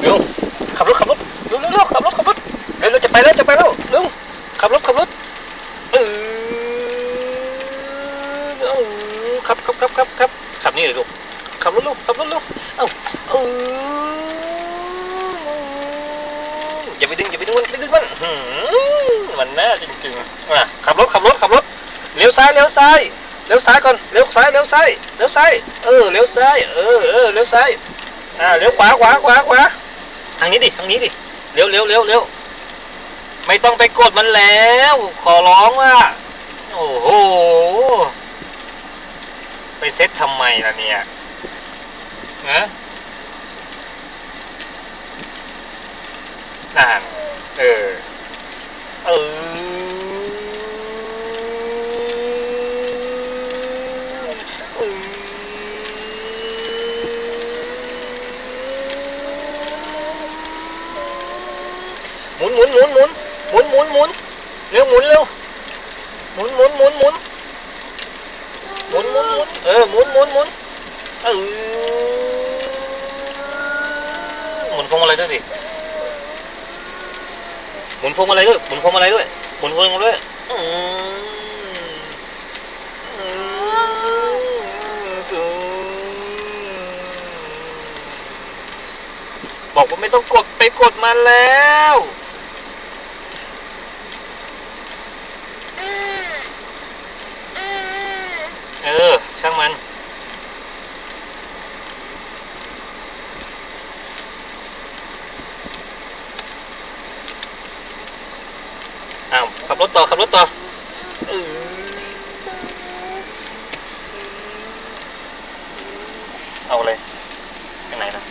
เร็วขับรถขับรถเร็วเร็วเร็วขับรถขับรถเร็วเร็วจะไปแล้วจะไปแล้วเร็วขับรถขับรถเออเออขับขับขับขับขับขับนี่เลยลูกขับรถลูกขับรถลูกเอ้าเอออย่าไปดึงอย่าไปดึงมันไปดึงมันมมันน่าจริงๆอะขับรถขับรถขับรถเลี้ยวซ้ายเลี้ยวซ้ายเลี้ยวซ้ายก่อนเลี้ยวซ้ายเลี้ยวซ้ายเลี้ยวซ้ายเออเลี้ยวซ้ายเออเออเลี้ยวซ้ายอ่าเลี้ยวขวาขวาขวาขวา ทางนี้ดิทางนี้ดิเร็วเร็วเร็วเร็วไม่ต้องไปกดมันแล้ว ขอร้องว่า โอ้โห ไปเซ็ตทำไมล่ะเนี่ยนะนั่นเออ เออ หมุนหมุนหมุนหมุนหมุนหมุนเร็วหมุนเร็วหมุนหมุนหมุนหมุนหมุนหมุนหมุนเออหมุนหมุนหมุนเออหมุนพวงมาลัยด้วยสิหมุนพวงมาลัยด้วยหมุนพวงมาลัยด้วยหมุนพวงมาลัยด้วยบอกว่าไม่ต้องกดไปกดมันแล้ว เออ ช่างมัน อ้าว ขับรถต่อ ขับรถต่อเอาเลยไปไหนล่ะ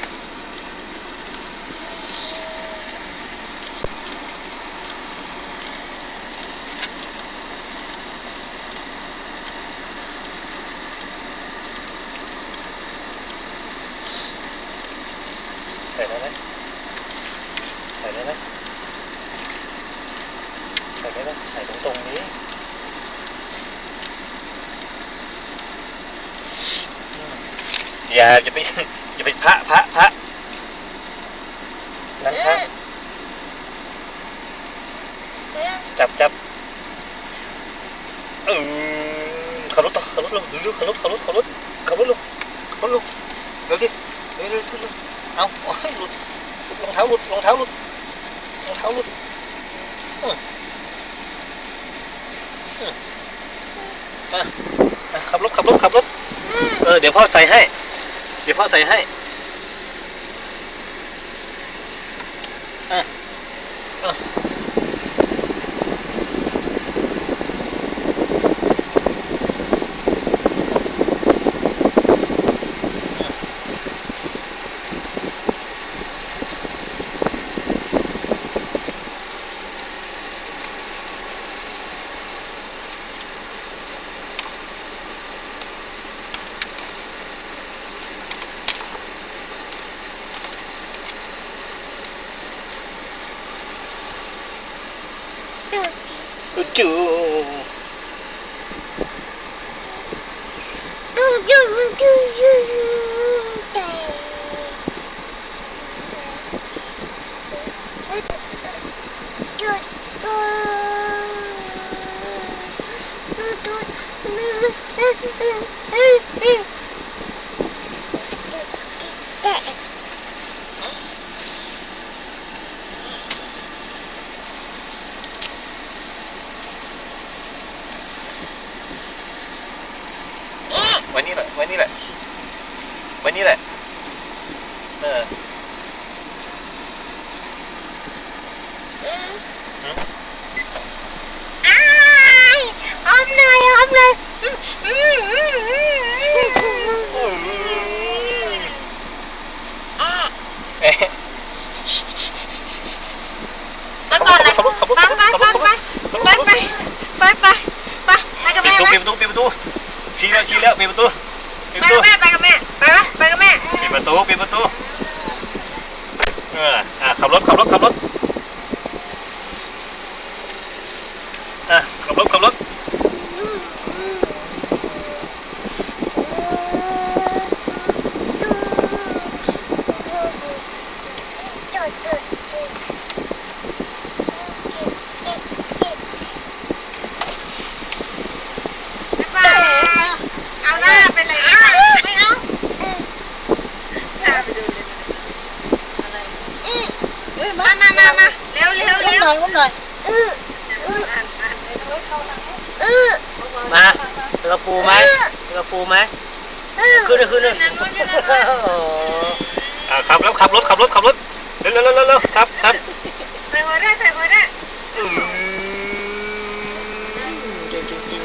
ใส่ได้ไหมใส่ได้ไหมใส่ได้ไหมใส่ตรงตรงนี้อย่าอย่าไปอย่าไปพระพระพระนั่นพระจับจับเออขับรถต่อขับรถเร็วเร็วขับรถขับรถขับรถขับรถเร็วขับรถเร็วเร็วดิเร็วเร็วเร็วเร็วเอาโอ้ยหลุดรองเท้าหลุดรองเท้าหลุดรองเท้าหลุดอืม มาขับรถขับรถขับรถเออเดี๋ยวพ่อใส่ให้ เดี๋ยวพ่อใส่ให้อะอะ จูไวันนี้แหละไวันนี้แหละไวันนี้แหละเออหืมเอ๊ะมาก่อนเลยขับรถขับรถไปขับรถไปขับรถไปขับรถไปไปไปไปไปไปกับปิแม่ดไหมประตูปิดประตูปิดประตู ชี้แล้วชี้แล้วปิดประตูปิดไปประตูกับแม่ไปกับแม่ไปไหมไปกับแม่ปิดประตูปิดประตูเอออะขับรถขับรถขับรถอะขับรถขับรถ ไปเอาหน้าไปเลยไม่เอาหน้าไปดูเลยมามามามาเร็วเร็วเร็วหน่อยหน่อยอ่านอ่าน มาเจอกระปูไหมเจอกระปูไหมขึ้นเลยขึ้นเลยนั่นนู่นนี่นั่นนู่นโอ้โหอ่าขับแล้วขับรถขับรถขับรถเร็วเร็วเร็วเร็วเร็วครับครับใส่หัวได้ใส่หัวได้อืมจริงจริงจริง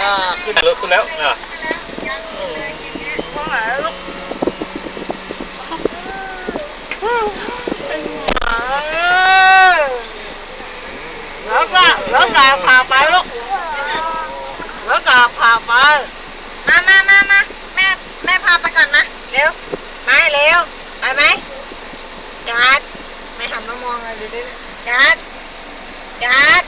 อ่าขึ้นแล้วขึ้นแล้วอ่ายังเลยกิ นเนี่ยแล้วก็แล้วก็พาไปลูกแล้วก็พาไปมามามามาแม่แม่พาไปก่อนมาเร็วมาเร็วไปไหมจัดไม่หันมามองเลยดูดิจัดจัด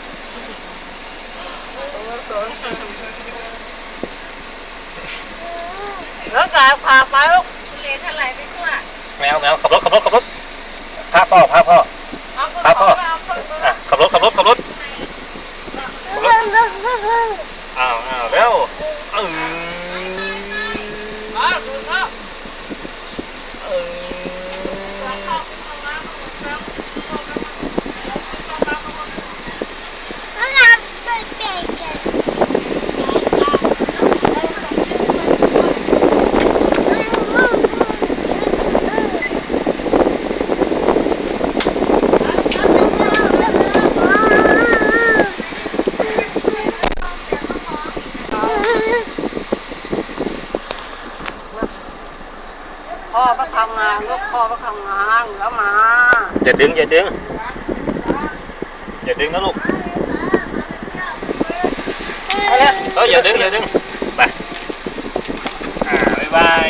แล้วก็พาไปลูกทุเลเท่าไรไม่ทั่วแมวแมวขับรถขับรถขับรถพาพ่อพาพ่อพาพ่ออะขับรถขับรถขับรถขับรถอ้าวอ้าวแล้วเออม พ่อก็ทำงานลูกพ่อก็ทำงานแล้วมา อย่าดึงอย่าดึงอย่าดึงนะลูกไปแล้วเอออย่าดึงอย่าดึงไปอ่าบ๊ายบาย